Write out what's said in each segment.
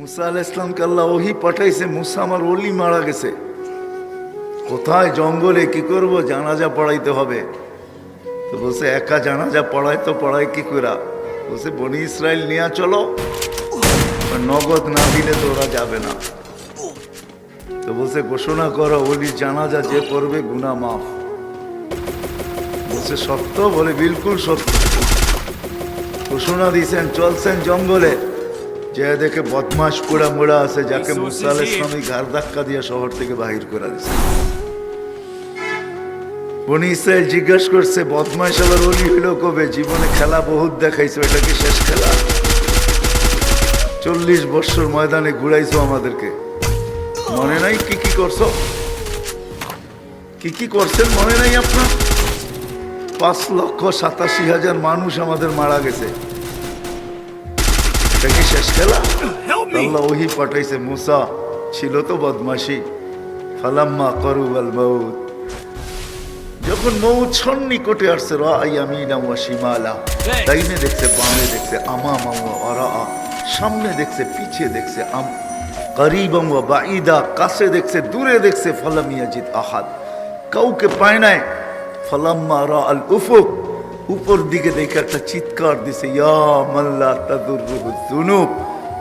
মুসা আল ইসলামকে আল্লাহ ওহি পাঠাইছে, মুসা আমার অলি মারা গেছে। কোথায় জঙ্গলে কি করব, জানাজা পড়াইতে হবে। তো বলছে, একা জানাজা পড়াই তো পড়াই কি করা বলছে, বনি ইসরায়েল নিয়ে চলো নগদ না দিলে তো ওরা যাবে না। তো বলছে, ঘোষণা করো ওলি জানাজা যে করবে গুনা মাফ। বলছে, সত্য? বলে, বিলকুল সত্য। ঘোষণা দিয়েছেন, চলছেন জঙ্গলে। যে দেখে বদমাস পোড়া মোড়া আছে যাকে মুসা আল ইসলামী ঘাড় ধাক্কা দিয়ে শহর থেকে বাহির করে দিছে। বনি ইসরায়েল জিজ্ঞেস করছে বদমাস আবার অলি হইল কবে? জীবনে খেলা বহুত দেখাইছো এটা কি শেষ খেলা? চল্লিশ বছর ময়দানে ঘুরাইছো আমাদেরকে। মনে নাই কি কি করছ? কি কি করছেন মনে নাই আপনার? পাঁচ লক্ষ সাতাশি হাজার মানুষ আমাদের মারা গেছে। এটা কি শেষ খেলা। আল্লাহ ওহি পাঠাইছে মুসা। ছিল তো বদমাসি ফালাম্মা করু আল মৌত। যখন মৌত সন্নিকটে আসছে রাই আমিনা ওয়া শিমালা। দাইনে দেখছে বামে দেখছে আমা মামা অরা সামনে দেখছে পিছে দেখছে আম করিবম ওয়া বাঈদা। কাছে দেখছে দূরে দেখছে ফালাম জিত আহাদ। কাউকে পায় নাই। ফালাম্মা রা আল উফুক। উপর দিকে দেখে একটা চিৎকার দিছে, ইয়া মাল্লা তাদুররুহু যুনুব।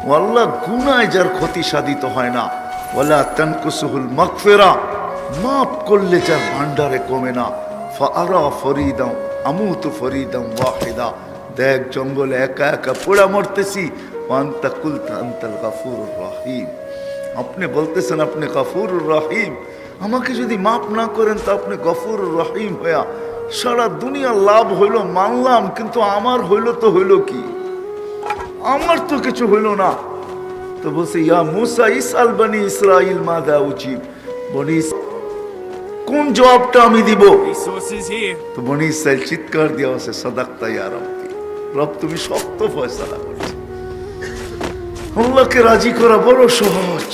ও আল্লাহ, গুনায় যার ক্ষতি সাধিত হয় না। ওয়ালা তানকুসুহুল মাগফিরা, মাফ করলে যার ভান্ডারে কমে না। ফারা ফরিদাম আমুতু ফরিদাম ওয়াহিদা। দেখ, জঙ্গলে একা একা পোড়া মরতেছি। ওয়ান্তা কুলতা গাফুর রাহিম। আপনি বলতেছেন আপনি গফুর রহিম। আমাকে যদি মাফ না করেন তো আপনি গফুর রহিম হইয়া সারা দুনিয়া লাভ হইল, মানলাম, কিন্তু আমার হইল তো হইল কি? আমার তো কিছু হইল না। তো বলছে, ইয়া মুসা ইসাল বনি ইসরাইল মা দা উচিত বনিস কোন জবাবটা আমি দিব? তো বনি ইসরাইল চিৎকার দেওয়া আছে সদাক্তা ইয়া রব তুমি শক্ত ফয়সালা করছ। আল্লাহকে রাজি করা বড় সহজ।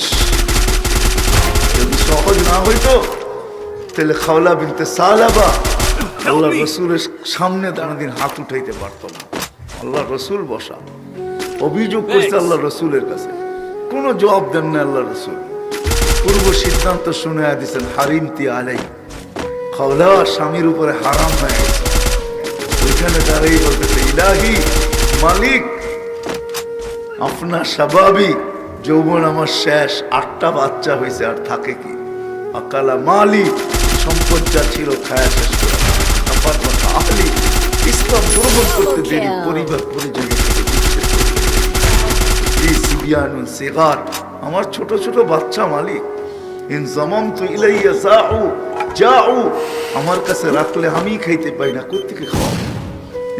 যদি সহজ না হইতো, তাহলে খাওলা বিনতে সালাবা আল্লাহ রসুলের সামনে দিন হাত উঠাইতে পারতো না। আল্লাহ রসুল বসা। অভিযোগ করছে আল্লাহ রসুলের কাছে। কোনো জবাব দেন না আল্লাহ রসুল। পূর্ব সিদ্ধান্ত শুনে দিচ্ছেন হারিম তি আলাই। খাওলা স্বামীর উপরে হারাম হয়ে গেছে। ওইখানে দাঁড়িয়ে বলতেছে ইলাহি মালিক আপনার স্বাভাবিক যৌবন আমার শেষ। আটটা বাচ্চা হয়েছে আর থাকে কি? আকালা মালি সম্পদ যা ছিল খায়া শেষ করে ইসলাম গ্রহণ করতে দেরি পরিবার পরিজন আমার ছোট ছোট বাচ্চা মালিক। ইন জমাম তো ইলাইয়া যাও যাও আমার কাছে রাখলে আমি খাইতে পাই না কোত্থেকে খাওয়া?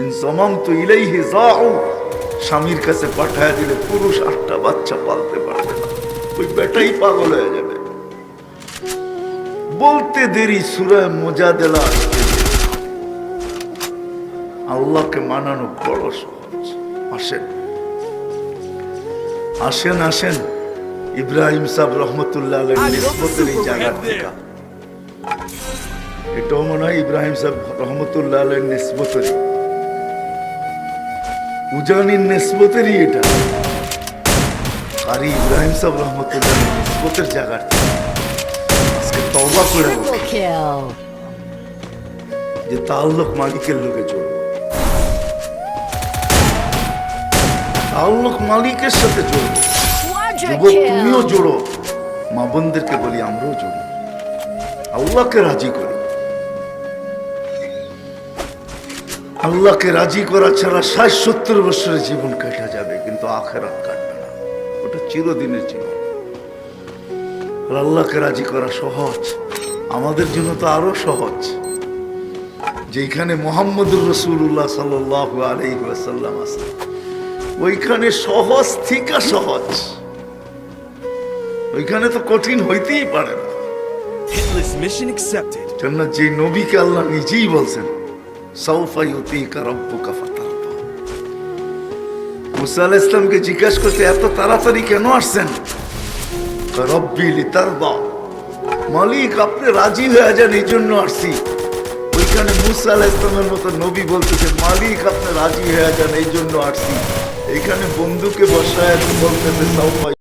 ইন জমাম তো ইলাইহি যাও স্বামীর কাছে পাঠায় দিলে পুরুষ আটটা বাচ্চা পালতে পারবে না। ওই বেটাই পাগল হয়ে যাবে। বলতে দেরি সুরায় মজা দেলা আসতে দেরি। আল্লাহকে মানানো বড় সহজ। আসেন। আসেন আসেন। ইব্রাহিম সাহ রহমতুল্লাহ নিসবতের এই জায়গার থেকে। এটাও মনে হয় ইব্রাহিম সাহেব রহমতুল্লাহ উজানির নিসবতেরই এটা। আর ইব্রাহিম সাহেব রহমতুল্লাহ নিসবতের জায়গার। আজকে তওবা করে. যে তাল্লুক মালিকের লোকে চলবো। তাল্লুক মালিকের সাথে Quadra যুবক তুমিও. জোড়ো। মা বোনদেরকে বলি আমরাও জোড়ো। আল্লাহকে রাজি করি। আল্লাহকে রাজি করা ছাড়া ষাট সত্তর বছরের জীবন কাটা যাবে কিন্তু আখেরাত কাটবে না। ওটা চিরদিনের জীবন। আর আল্লাহকে রাজি করা সহজ। আমাদের জন্য তো আরও সহজ। যেখানে মোহাম্মদুর রসুল্লাহ সাল্লাহ আলহিহাসাল্লাম আছে। ওইখানে সহজ থিকা সহজ। ওইখানে তো কঠিন হইতেই পারে না। Mission accepted. কেননা যে নবীকে আল্লাহ নিজেই বলছেন সৌফাই অতিকা রব্বুকা ফাতারদা মুসা আলাইহিস ইসলামকে জিজ্ঞাসা করতে এত তাড়াতাড়ি কেন আসছেন? রব্বি লিতারদা। মালিক আপনি রাজি হয়ে যান এই জন্য আসছি। ওইখানে মুসা আলাহ ইসলামের মতো নবী বলতেছে মালিক আপনি রাজি হয়ে যান এই জন্য আসছি। এখানে বন্ধুকে বসায় বলতেছে সৌফাই